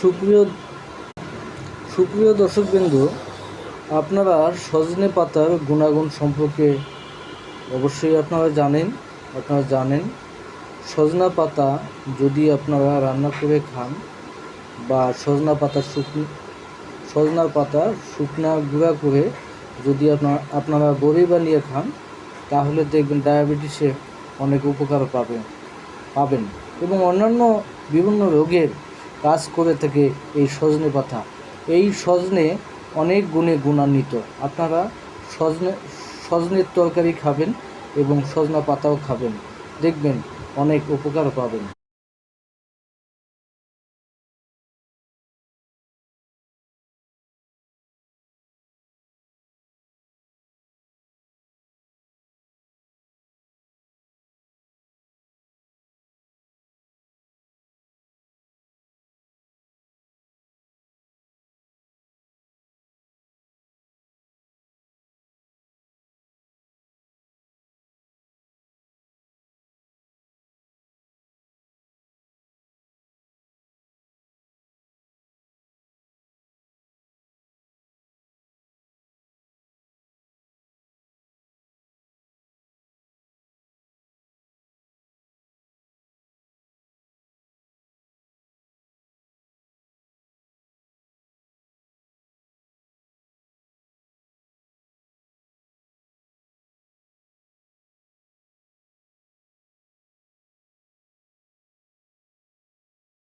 সুপ্রিয় সুপ্রিয় দর্শকবৃন্দু, আপনারা সজনে পাতার গুণাগুণ সম্পর্কে অবশ্যই আপনারা জানেন আপনারা জানেন, সজনা পাতা যদি আপনারা রান্না করে খান বা সজনা পাতা শুকনো সজনা পাতা শুকনা গুঁড়া করে যদি আপনার আপনারা বড়ি বানিয়ে খান, তাহলে দেখবেন ডায়াবেটিসে অনেক উপকার পাবেন পাবেন এবং অন্যান্য বিভিন্ন রোগের কাজ করে থাকে এই সজনে পাতা। এই সজনে অনেক গুণে গুণান্বিত। আপনারা সজনে, সজনের তরকারি খাবেন এবং সজনা পাতাও খাবেন। দেখবেন অনেক উপকার পাবেন।